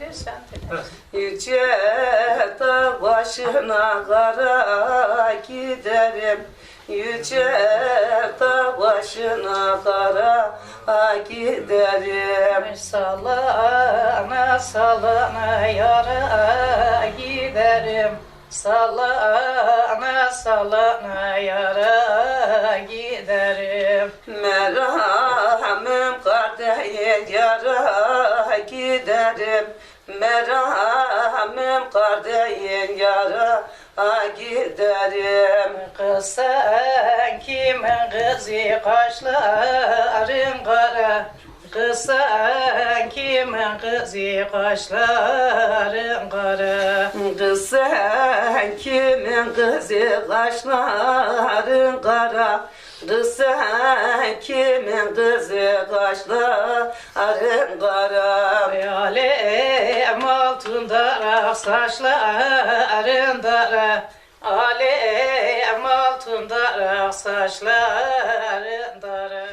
bilirsen. Yüce dağ başına kara giderim. Yüce dağ başına kara giderim. Sallana sallana yara giderim. Sallana sallana yara giderim. Merhamım kardeş yara giderim. Merhamım kardeş yara giderim. Kız sen kimin kızı kaşların kara? Kız sen kimin kızı kaşların kara sen kimin kızı kaşların kara sen kimin kızı kaşların kara Alem altında saçların dara. Alem altında saçların dara